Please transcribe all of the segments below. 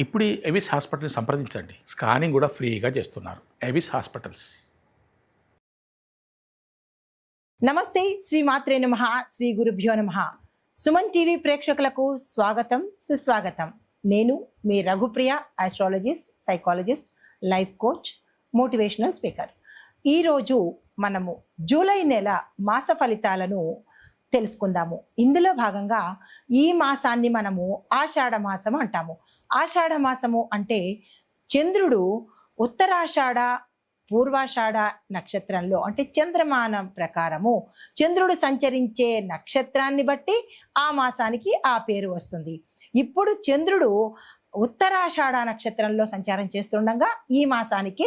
ఇప్పుడు ఎవిస్ హాస్పిటల్ని సంప్రదించండి. స్కానింగ్ కూడా ఫ్రీగా చేస్తున్నారు. Avis hospitals. నమస్తే శ్రీ మాత్రే నమ శ్రీ గురుభ్యో నమ. సుమన్ టీవీ ప్రేక్షకులకు స్వాగతం సుస్వాగతం. నేను మీ Raghupriya astrologist psychologist life coach motivational speaker ఈరోజు మనము జూలై నెల మాస ఫలితాలను తెలుసుకుందాము. ఇందులో భాగంగా ఈ మాసాన్ని మనము ఆషాఢ మాసం అంటాము. ఆషాఢ మాసము అంటే చంద్రుడు ఉత్తరాషాఢ పూర్వాషాఢ నక్షత్రంలో అంటే చంద్రమానం ప్రకారము చంద్రుడు సంచరించే నక్షత్రాన్ని బట్టి ఆ మాసానికి ఆ పేరు వస్తుంది. ఇప్పుడు చంద్రుడు ఉత్తరాషాఢ నక్షత్రంలో సంచారం చేస్తుండగా ఈ మాసానికి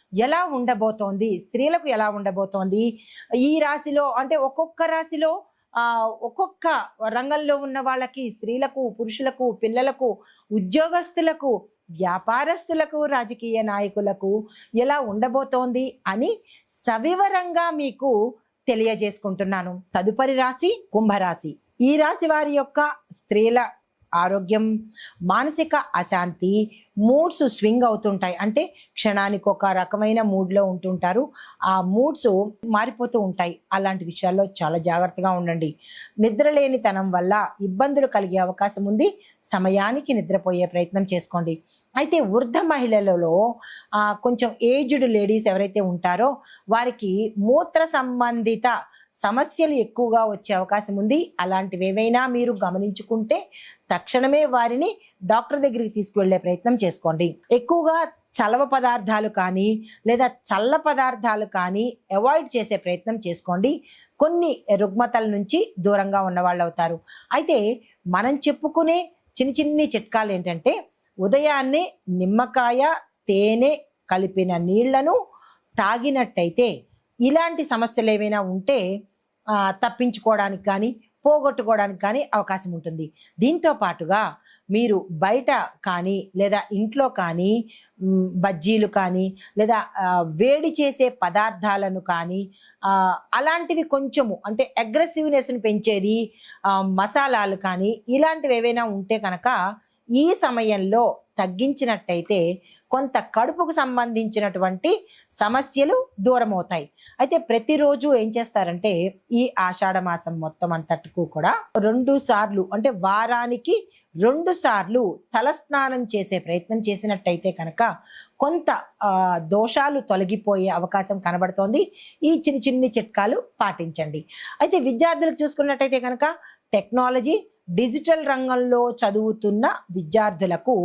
ఎలా ఉండబోతోంది? స్త్రీలకు ఎలా ఉండబోతోంది? ఈ రాశిలో అంటే ఒక్కొక్క రాశిలో ఆ ఒక్కొక్క రంగంలో ఉన్న వాళ్ళకి స్త్రీలకు పురుషులకు పిల్లలకు ఉద్యోగస్తులకు వ్యాపారస్తులకు రాజకీయ నాయకులకు ఎలా ఉండబోతోంది అని సవివరంగా మీకు తెలియజేసుకుంటున్నాను. తదుపరి రాశి కుంభరాశి. ఈ రాశి వారి యొక్క స్త్రీల ఆరోగ్యం మానసిక అశాంతి మూడ్స్ స్వింగ్ అవుతుంటాయి. అంటే క్షణానికి ఒక రకమైన మూడ్లో ఉంటుంటారు. ఆ మూడ్స్ మారిపోతూ ఉంటాయి. అలాంటి విషయాల్లో చాలా జాగ్రత్తగా ఉండండి. నిద్రలేనితనం వల్ల ఇబ్బందులు కలిగే అవకాశం ఉంది. సమయానికి నిద్రపోయే ప్రయత్నం చేసుకోండి. అయితే వృద్ధ మహిళలలో కొంచెం ఏజ్డ్ లేడీస్ ఎవరైతే ఉంటారో వారికి మూత్ర సంబంధిత సమస్యలు ఎక్కువగా వచ్చే అవకాశం ఉంది. అలాంటివి ఏవైనా మీరు గమనించుకుంటే తక్షణమే వారిని డాక్టర్ దగ్గరికి తీసుకువెళ్ళే ప్రయత్నం చేసుకోండి. ఎక్కువగా చలవ పదార్థాలు కానీ లేదా చల్ల పదార్థాలు కానీ అవాయిడ్ చేసే ప్రయత్నం చేసుకోండి. కొన్ని రుగ్మతల నుంచి దూరంగా ఉన్నవాళ్ళు అవుతారు. అయితే మనం చెప్పుకునే చిన్న చిన్ని చిట్కాలు ఏంటంటే ఉదయాన్నే నిమ్మకాయ తేనె కలిపిన నీళ్ళను తాగినట్టయితే ఇలాంటి సమస్యలు ఏమైనా ఉంటే తప్పించుకోవడానికి కానీ పోగొట్టుకోవడానికి కానీ అవకాశం ఉంటుంది. దీంతో పాటుగా మీరు బయట కానీ లేదా ఇంట్లో కానీ బజ్జీలు కానీ లేదా వేడి చేసే పదార్థాలను కానీ అలాంటివి కొంచెము అంటే అగ్రెసివ్నెస్ని పెంచేది మసాలాలు కానీ ఇలాంటివి ఏవైనా ఉంటే కనుక ఈ సమయంలో తగ్గించినట్టయితే కొంత కడుపుకు సంబంధించినటువంటి సమస్యలు దూరం అవుతాయి అయితే ప్రతిరోజు ఏం చేస్తారంటే ఈ ఆషాఢ మాసం మొత్తం అంతటికు కూడా రెండు సార్లు అంటే వారానికి రెండు సార్లు తలస్నానం చేసే ప్రయత్నం చేసినట్టయితే కనుక కొంత దోషాలు తొలగిపోయే అవకాశం కనబడుతోంది. ఈ చిన్ని చిన్ని చిట్కాలు పాటించండి. అయితే విద్యార్థులకు చూసుకున్నట్టయితే కనుక టెక్నాలజీ డిజిటల్ రంగంలో చదువుతున్న విద్యార్థులకు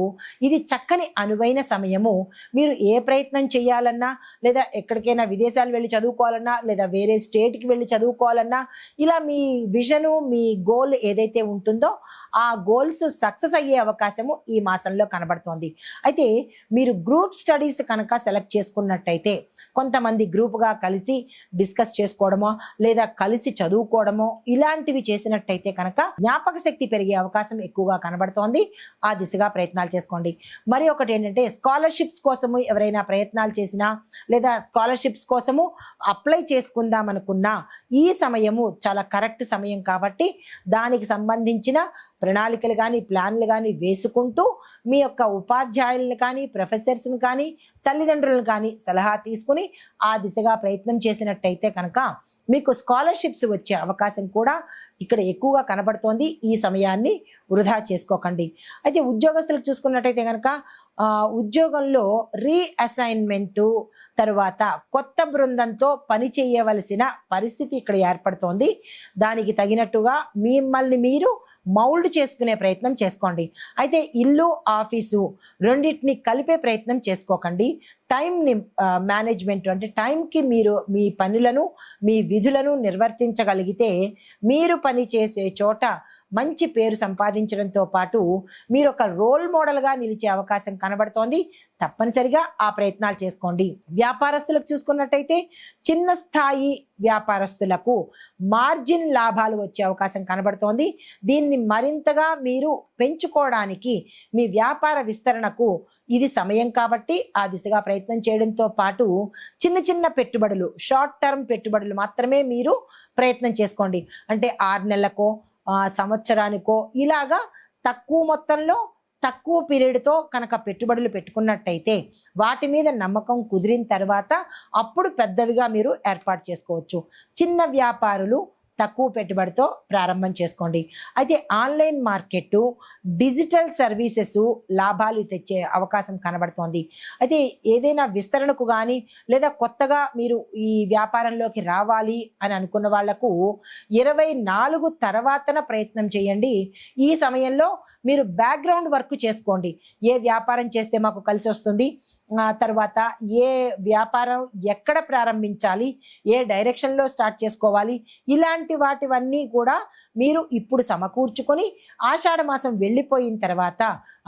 ఇది చక్కని అనువైన సమయము. మీరు ఏ ప్రయత్నం చేయాలన్నా లేదా ఎక్కడికైనా విదేశాలు వెళ్ళి చదువుకోవాలన్నా లేదా వేరే స్టేట్కి వెళ్ళి చదువుకోవాలన్నా ఇలా మీ విజను మీ గోల్ ఏదైతే ఉంటుందో ఆ గోల్స్ సక్సెస్ అయ్యే అవకాశము ఈ మాసంలో కనబడుతోంది. అయితే మీరు గ్రూప్ స్టడీస్ కనుక సెలెక్ట్ చేసుకున్నట్టయితే కొంతమంది గ్రూప్గా కలిసి డిస్కస్ చేసుకోవడమో లేదా కలిసి చదువుకోవడమో ఇలాంటివి చేసినట్టయితే కనుక జ్ఞాపక శక్తి పెరిగే అవకాశం ఎక్కువగా కనబడుతోంది. ఆ దిశగా ప్రయత్నాలు చేసుకోండి. మరి ఒకటి ఏంటంటే స్కాలర్షిప్స్ కోసము ఎవరైనా ప్రయత్నాలు చేసినా లేదా స్కాలర్షిప్స్ కోసము అప్లై చేసుకుందాం అనుకున్నా ఈ సమయము చాలా కరెక్ట్ సమయం కాబట్టి దానికి సంబంధించిన ప్రణాళికలు కానీ ప్లాన్లు కానీ వేసుకుంటూ మీ యొక్క ఉపాధ్యాయులను కానీ ప్రొఫెసర్స్ని కానీ తల్లిదండ్రులను కానీ సలహా తీసుకుని ఆ దిశగా ప్రయత్నం చేసినట్టయితే కనుక మీకు స్కాలర్షిప్స్ వచ్చే అవకాశం కూడా ఇక్కడ ఎక్కువగా కనబడుతోంది. ఈ సమయాన్ని వృధా చేసుకోకండి. అయితే ఉద్యోగస్తులకు చూసుకున్నట్టయితే కనుక ఉద్యోగంలో రీఅసైన్మెంటు తరువాత కొత్త బృందంతో పని చేయవలసిన పరిస్థితి ఇక్కడ ఏర్పడుతోంది. దానికి తగినట్టుగా మిమ్మల్ని మీరు మౌల్డ్ చేసుకునే ప్రయత్నం చేసుకోండి. అయితే ఇల్లు ఆఫీసు రెండింటిని కలిపే ప్రయత్నం చేసుకోకండి. టైంని మేనేజ్మెంట్ అంటే టైంకి మీరు మీ పనులను మీ విధులను నిర్వర్తించగలిగితే మీరు పని చేసే చోట మంచి పేరు సంపాదించడంతో పాటు మీరు ఒక రోల్ మోడల్గా నిలిచే అవకాశం కనబడుతోంది. తప్పనిసరిగా ఆ ప్రయత్నాలు చేసుకోండి. వ్యాపారస్తులకు చూసుకున్నట్టయితే చిన్న స్థాయి వ్యాపారస్తులకు మార్జిన్ లాభాలు వచ్చే అవకాశం కనబడుతోంది. దీన్ని మరింతగా మీరు పెంచుకోవడానికి మీ వ్యాపార విస్తరణకు ఇది సమయం కాబట్టి ఆ దిశగా ప్రయత్నం చేయడంతో పాటు చిన్న చిన్న పెట్టుబడులు షార్ట్ టర్మ్ పెట్టుబడులు మాత్రమే మీరు ప్రయత్నం చేసుకోండి. అంటే ఆరు నెలలకో సంవత్సరానికో ఇలాగా తక్కువ మొత్తంలో తక్కువ పీరియడ్తో కనుక పెట్టుబడులు పెట్టుకున్నట్టయితే వాటి మీద నమ్మకం కుదిరిన తర్వాత అప్పుడు పెద్దవిగా మీరు ఏర్పాటు చేసుకోవచ్చు. చిన్న వ్యాపారులు తక్కువ పెట్టుబడితో ప్రారంభం చేసుకోండి. అయితే ఆన్లైన్ మార్కెట్ డిజిటల్ సర్వీసెస్ లాభాలు తెచ్చే అవకాశం కనబడుతోంది. అయితే ఏదైనా విస్తరణకు కానీ లేదా కొత్తగా మీరు ఈ వ్యాపారంలోకి రావాలి అని అనుకున్న వాళ్ళకు ఇరవై నాలుగు తర్వాతన ప్రయత్నం చేయండి. ఈ సమయంలో మీరు బ్యాక్గ్రౌండ్ వర్క్ చేసుకోండి. ఏ వ్యాపారం చేస్తే మాకు కలిసి వస్తుంది? తర్వాత ఏ వ్యాపారం ఎక్కడ ప్రారంభించాలి? ఏ డైరెక్షన్లో స్టార్ట్ చేసుకోవాలి? ఇలాంటి వాటివన్నీ కూడా మీరు ఇప్పుడు సమకూర్చుకొని ఆషాఢ మాసం వెళ్ళిపోయిన తర్వాత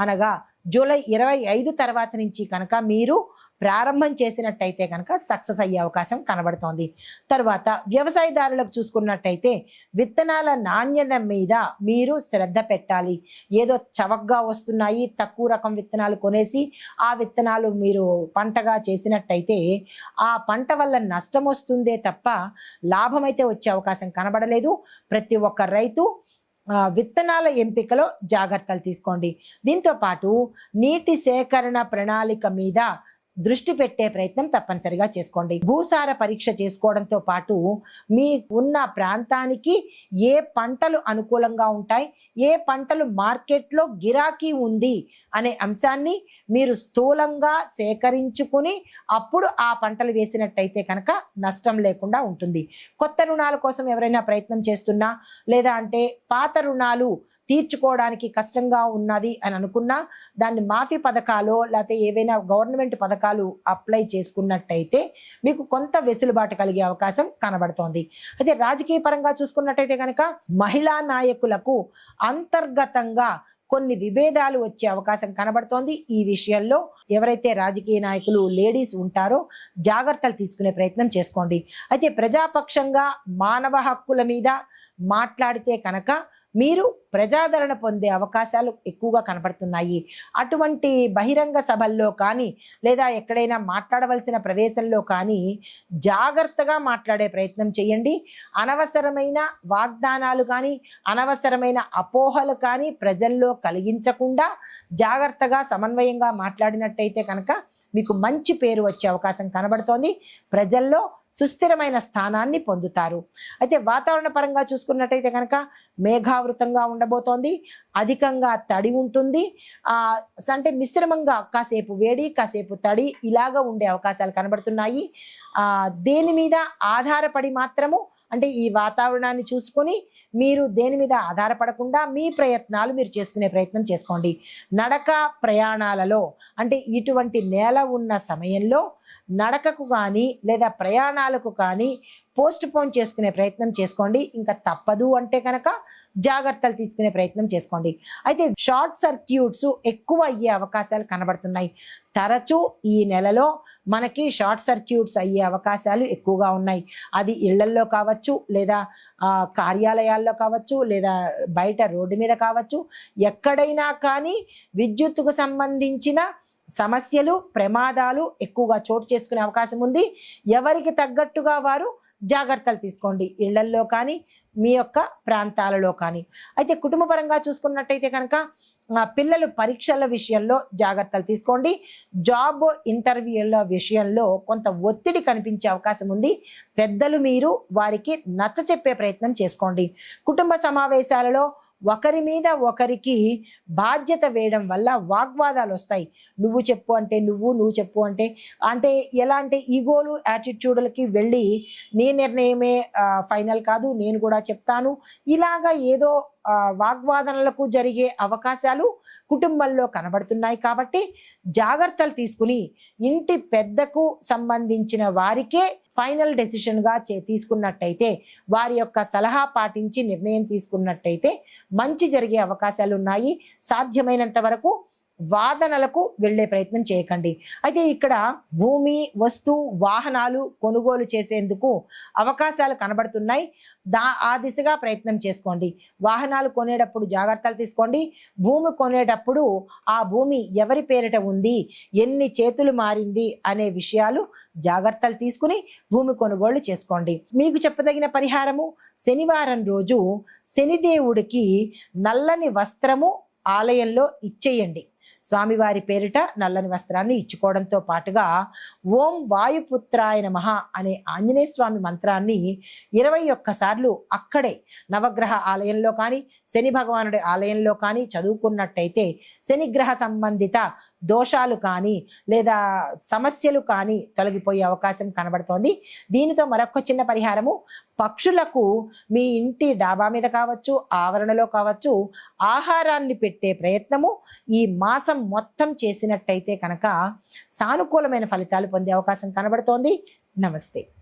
అనగా జూలై ఇరవై ఐదు తర్వాత నుంచి కనుక మీరు ప్రారంభం చేసినట్టయితే కనుక సక్సెస్ అయ్యే అవకాశం కనబడుతోంది. తర్వాత వ్యవసాయదారులకు చూసుకున్నట్టయితే విత్తనాల నాణ్యత మీద మీరు శ్రద్ధ పెట్టాలి. ఏదో చవకగా వస్తున్నాయి తక్కువ రకం విత్తనాలు కొనేసి ఆ విత్తనాలు మీరు పంటగా చేసినట్టయితే ఆ పంట వల్ల నష్టం వస్తుందే తప్ప లాభం అయితే వచ్చే అవకాశం కనబడలేదు. ప్రతి ఒక్క రైతు విత్తనాల ఎంపికలో జాగ్రత్తలు తీసుకోండి. దీంతో పాటు నీటి సేకరణ ప్రణాళిక మీద దృష్టి పెట్టే ప్రయత్నం తప్పనిసరిగా చేసుకోండి. భూసార పరీక్ష చేసుకోవడంతో పాటు మీ ఉన్న ప్రాంతానికి ఏ పంటలు అనుకూలంగా ఉంటాయి ఏ పంటలు మార్కెట్లో గిరాకీ ఉంది అనే అంశాన్ని మీరు స్థూలంగా సేకరించుకుని అప్పుడు ఆ పంటలు వేసినట్టయితే కనుక నష్టం లేకుండా ఉంటుంది. కొత్త రుణాల కోసం ఎవరైనా ప్రయత్నం చేస్తున్నా లేదా అంటే పాత రుణాలు తీర్చుకోవడానికి కష్టంగా ఉన్నది అని అనుకున్నా దాన్ని మాఫీ పథకాలు లేకపోతే ఏవైనా గవర్నమెంట్ పథకాలు అప్లై చేసుకున్నట్టయితే మీకు కొంత వెసులుబాటు కలిగే అవకాశం కనబడుతోంది. అయితే రాజకీయ పరంగా చూసుకున్నట్టయితే కనుక మహిళా నాయకులకు అంతర్గతంగా కొన్ని విభేదాలు వచ్చే అవకాశం కనబడుతోంది. ఈ విషయంలో ఎవరైతే రాజకీయ నాయకులు లేడీస్ ఉంటారో జాగ్రత్తలు తీసుకునే ప్రయత్నం చేసుకోండి. అయితే ప్రజాపక్షంగా మానవ హక్కుల మీద మాట్లాడితే కనుక మీరు ప్రజాదరణ పొందే అవకాశాలు ఎక్కువగా కనపడుతున్నాయి అటువంటి బహిరంగ సభల్లో కానీ లేదా ఎక్కడైనా మాట్లాడవలసిన ప్రదేశంలో కానీ జాగ్రత్తగా మాట్లాడే ప్రయత్నం చేయండి. అనవసరమైన వాగ్దానాలు కానీ అనవసరమైన అపోహలు కానీ ప్రజల్లో కలిగించకుండా జాగ్రత్తగా సమన్వయంగా మాట్లాడినట్టయితే కనుక మీకు మంచి పేరు వచ్చే అవకాశం కనబడుతోంది. ప్రజల్లో సుస్థిరమైన స్థానాన్ని పొందుతారు. అయితే వాతావరణ పరంగా చూసుకున్నట్టయితే కనుక మేఘావృతంగా ఉండబోతోంది. అధికంగా తడి ఉంటుంది. అంటే మిశ్రమంగా కాసేపు వేడి కాసేపు తడి ఇలాగా ఉండే అవకాశాలు కనబడుతున్నాయి. దేని మీద ఆధారపడి మాత్రము అంటే ఈ వాతావరణాన్ని చూసుకొని మీరు దేని మీద ఆధారపడకుండా మీ ప్రయత్నాలు మీరు చేసుకునే ప్రయత్నం చేసుకోండి. నడక ప్రయాణాలలో అంటే ఇటువంటి నేల ఉన్న సమయంలో నడకకు కానీ లేదా ప్రయాణాలకు కానీ పోస్ట్ పోన్ చేసుకునే ప్రయత్నం చేసుకోండి. ఇంకా తప్పదు అంటే కనుక జాగ్రత్తలు తీసుకునే ప్రయత్నం చేసుకోండి. అయితే షార్ట్ సర్క్యూట్స్ ఎక్కువ అయ్యే అవకాశాలు కనబడుతున్నాయి. తరచూ ఈ నెలలో మనకి షార్ట్ సర్క్యూట్స్ అయ్యే అవకాశాలు ఎక్కువగా ఉన్నాయి. అది ఇళ్ళల్లో కావచ్చు లేదా కార్యాలయాల్లో కావచ్చు లేదా బయట రోడ్డు మీద కావచ్చు. ఎక్కడైనా కానీ విద్యుత్తుకు సంబంధించిన సమస్యలు ప్రమాదాలు ఎక్కువగా చోటు చేసుకునే అవకాశం ఉంది. ఎవరికి తగ్గట్టుగా వారు జాగ్రత్తలు తీసుకోండి. ఇళ్ళల్లో కానీ మీ యొక్క ప్రాంతాలలో కానీ. అయితే కుటుంబపరంగా చూసుకున్నట్టయితే కనుక పిల్లలు పరీక్షల విషయంలో జాగ్రత్తలు తీసుకోండి. జాబ్ ఇంటర్వ్యూల విషయంలో కొంత ఒత్తిడి కనిపించే అవకాశం ఉంది. పెద్దలు మీరు వారికి నచ్చ చెప్పే ప్రయత్నం చేసుకోండి. కుటుంబ సమావేశాలలో ఒకరి మీద ఒకరికి బాధ్యత వేయడం వల్ల వాగ్వాదాలు వస్తాయి. నువ్వు చెప్పు అంటే నువ్వు నువ్వు చెప్పు అంటే అంటే ఎలా అంటే ఈగోలు యాటిట్యూడ్లకి వెళ్ళి నీ నిర్ణయమే ఫైనల్ కాదు నేను కూడా చెప్తాను. ఇలాగా ఏదో వాగ్వాదనలకు జరిగే అవకాశాలు కుటుంబంలో కనబడుతున్నాయి కాబట్టి జాగ్రత్తలు తీసుకుని ఇంటి పెద్దకు సంబంధించిన వారికే ఫైనల్ డెసిషన్గా చే- తీసుకున్నట్టయితే వారి యొక్క సలహా పాటించి నిర్ణయం తీసుకున్నట్టయితే మంచి జరిగే అవకాశాలు ఉన్నాయి సాధ్యమైనంత వరకు వాదనలకు వెళ్ళే ప్రయత్నం చేయకండి. అయితే ఇక్కడ భూమి వస్తు వాహనాలు కొనుగోలు చేసేందుకు అవకాశాలు కనబడుతున్నాయి. దా ఆ దిశగా ప్రయత్నం చేసుకోండి. వాహనాలు కొనేటప్పుడు జాగ్రత్తలు తీసుకోండి. భూమి కొనేటప్పుడు ఆ భూమి ఎవరి పేరిట ఉంది ఎన్ని చేతులు మారింది అనే విషయాలు జాగ్రత్తలు తీసుకుని భూమి కొనుగోలు చేసుకోండి. మీకు చెప్పదగిన పరిహారము శనివారం రోజు శనిదేవుడికి నల్లని వస్త్రము ఆలయంలో ఇచ్చేయండి. స్వామివారి పేరిట నల్లని వస్త్రాన్ని ఇచ్చుకోవడంతో పాటుగా ఓం వాయుపుత్రాయ నమః అనే ఆంజనేయ స్వామి మంత్రాన్ని ఇరవై ఒక్కసార్లు అక్కడే నవగ్రహ ఆలయంలో కానీ శని భగవానుడి ఆలయంలో కానీ చదువుకున్నట్టయితే శనిగ్రహ సంబంధిత దోషాలు కానీ లేదా సమస్యలు కానీ తొలగిపోయే అవకాశం కనబడుతోంది. దీనితో మరొక చిన్న పరిహారము. పక్షులకు మీ ఇంటి డాబా మీద కావచ్చు ఆవరణలో కావచ్చు ఆహారాన్ని పెట్టే ప్రయత్నము. ఈ మాసం మొత్తం చేసినట్టయితే కనుక సానుకూలమైన ఫలితాలు పొందే అవకాశం కనబడుతోంది. నమస్తే.